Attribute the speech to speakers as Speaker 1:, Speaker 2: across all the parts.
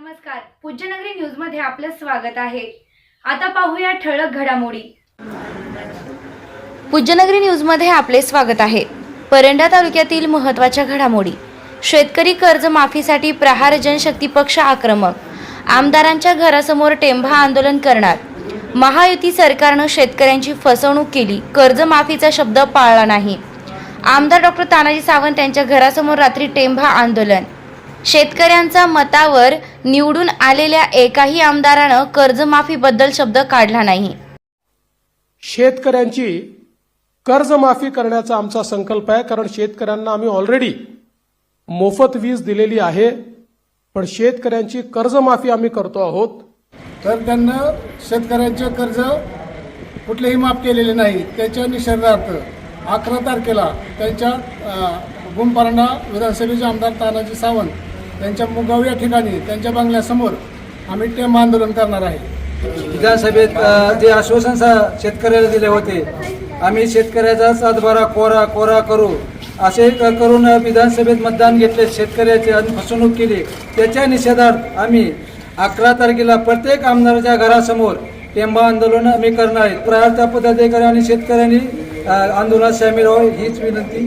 Speaker 1: नमस्कार. पूज्यनगरी न्यूजमध्ये आपलं स्वागत आहे. आता पाहूया ठळक घडामोडी. पूज्यनगरी न्यूजमध्ये आपले स्वागत आहे. परंडा तालुक्यातील महत्त्वाच्या घडामोडी. शेतकरी कर्ज माफीसाठी प्रहार जनशक्ती पक्ष आक्रमक. आमदारांच्या घरासमोर टेंभा आंदोलन करणार. महायुती सरकारनं शेतकऱ्यांची फसवणूक केली. कर्जमाफीचा शब्द पाळला नाही. आमदार डॉक्टर तानाजी सावंत यांच्या घरासमोर रात्री टेंभा आंदोलन. शेतकऱ्यांचा मतावर निवडून आलेल्या एकाही आमदारानं कर्जमाफीबद्दल शब्द काढला नाही.
Speaker 2: शेतकऱ्यांची कर्जमाफी करण्याचा आमचा संकल्प आहे कारण शेतकऱ्यांना आम्ही ऑलरेडी मोफत वीज दिलेली आहे. पण शेतकऱ्यांची कर्जमाफी आम्ही करतो आहोत.
Speaker 3: तर त्यांना शेतकऱ्यांचे कर्ज कुठलेही माफ केलेले नाही. त्याच्या निषेधार्थ अकरा तारखेला त्यांच्या अ, गुमपारंडा विधानसभेचे आमदार तानाजी सावंत त्यांच्या मुगाव या ठिकाणी त्यांच्या बंगल्यासमोर आम्ही टेम आंदोलन करणार आहे.
Speaker 4: विधानसभेत जे आश्वासन सा- शेतकऱ्याला दिले होते आम्ही शेतकऱ्याचा सातबारा कोरा कोरा करू असे क- करून विधानसभेत मतदान घेतले शेतकऱ्याचे फसवणूक केली. त्याच्या निषेधार्थ आम्ही अकरा तारखेला प्रत्येक आमदाराच्या घरासमोर टेंबा आंदोलन आम्ही करणार आहे. प्रार्थना पदाधिकारी आणि शेतकऱ्यांनी आंदोलनात सामील व्हावे हीच विनंती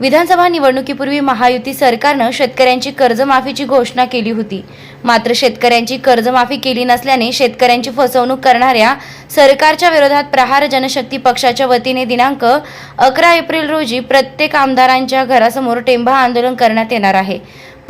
Speaker 1: विधानसभा निवडणुकीपूर्वी महायुती सरकारनं शेतकऱ्यांची कर्जमाफीची घोषणा केली होती. मात्र शेतकऱ्यांची कर्जमाफी केली नसल्याने शेतकऱ्यांची फसवणूक करणाऱ्या सरकारच्या विरोधात प्रहार जनशक्ती पक्षाच्या वतीने दिनांक अकरा एप्रिल रोजी प्रत्येक आमदारांच्या घरासमोर टेंभा आंदोलन करण्यात येणार आहे.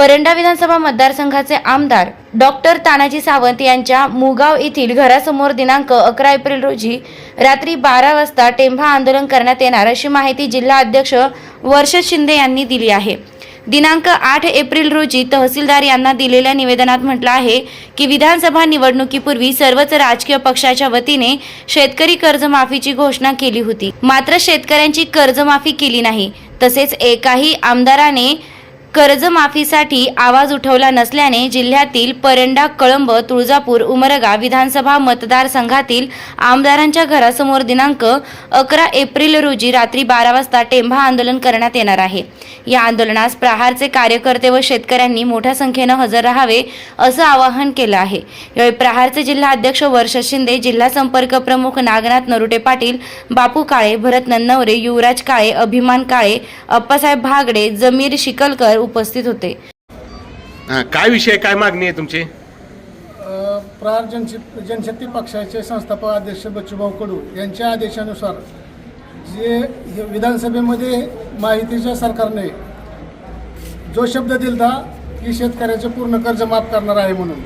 Speaker 1: परंडा विधानसभा मतदारसंघाचे आमदार डॉक्टर तानाजी सावंत यांच्या मुगाव येथील घरासमोर दिनांक अकरा एप्रिल रोजी रात्री बारा वाजता टेंभा आंदोलन करण्यात येणार अशी माहिती जिल्हा अध्यक्ष वर्षद शिंदे यांनी दिली आहे. दिनांक आठ एप्रिल रोजी तहसीलदार यांना दिलेल्या निवेदनात म्हटलं आहे की विधानसभा निवडणुकीपूर्वी सर्वच राजकीय पक्षाच्या वतीने शेतकरी कर्जमाफीची घोषणा केली होती. मात्र शेतकऱ्यांची कर्जमाफी केली नाही. तसेच एकाही आमदाराने कर्जमाफीसाठी आवाज उठवला नसल्याने जिल्ह्यातील परंडा कळंब तुळजापूर उमरगा विधानसभा मतदारसंघातील आमदारांच्या घरासमोर दिनांक अकरा एप्रिल रोजी रात्री बारा वाजता टेंभा आंदोलन करण्यात येणार आहे. या आंदोलनास प्रहारचे कार्यकर्ते व शेतकऱ्यांनी मोठ्या संख्येनं हजर राहावे असं आवाहन केलं आहे. यावेळी प्रहारचे जिल्हा अध्यक्ष वर्ष शिंदे जिल्हा संपर्क प्रमुख नागनाथ नरुटे पाटील बापू काळे भरत नन्नवरे युवराज काळे अभिमान काळे अप्पासाहेब भागडे जमीर शिकलकर उपस्थित होते.
Speaker 5: हा, काय विषय काय मागणी आहे तुमची?
Speaker 3: अ, प्रहार जनशक्ती जनशक्ती पक्षाचे संस्थापक अध्यक्ष बच्चूभाऊ कडू यांच्या आदेशानुसार जे हे विधानसभेमध्ये माहितीच्या सरकारने जो शब्द दिलता की शेतकऱ्याचे पूर्ण कर्ज माफ करणार आहे म्हणून.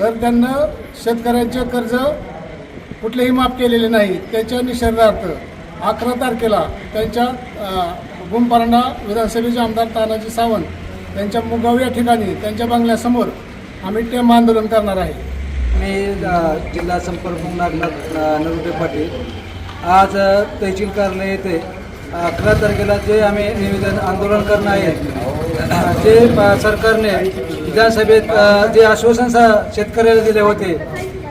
Speaker 3: तर त्यांना शेतकऱ्यांचे कर्ज कुठलेही माफ केलेले नाही. त्याच्या निषेधार्थ अकरा तारखेला त्यांच्या अ, गुंपारंडा विधानसभेचे आमदार तानाजी सावंत यांच्या मुगाव या ठिकाणी त्यांच्या बंगल्यासमोर आम्ही टेम आंदोलन करणार आहे.
Speaker 4: मी जिल्हा संपर्क नागनाथ नरुटे पाटील. आज तहसील कार्यालय येथे अकरा तारखेला जे आम्ही निवेदन आंदोलन करणार आहे ते सरकारने विधानसभेत जे आश्वासन सा- शेतकऱ्याला दिले होते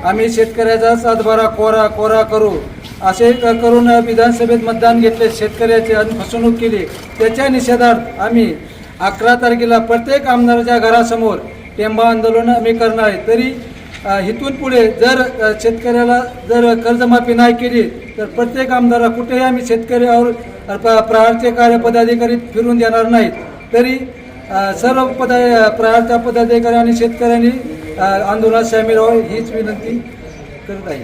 Speaker 4: आम्ही शेतकऱ्याचा सातबारा कोरा कोरा करू. असे करून विधानसभेत मतदान घेतले. शेतकऱ्याचे आणि फसवणूक केली. त्याच्या निषेधार्थ आम्ही अकरा तारखेला प्रत्येक आमदाराच्या घरासमोर टेंबा आंदोलन आम्ही करणार आहे. तरी अ, इथून पुढे जर शेतकऱ्याला जर कर्जमाफी नाही केली तर प्रत्येक आमदाराला कुठेही आम्ही शेतकऱ्यावर और प- प्रहारचे कार्यपदाधिकारी फिरून देणार नाहीत. तरी सर्व पदा प्रहारच्या पदाधिकारी आणि शेतकऱ्यांनी आंदोलनात सामील व्हावं हीच विनंती करत आहे.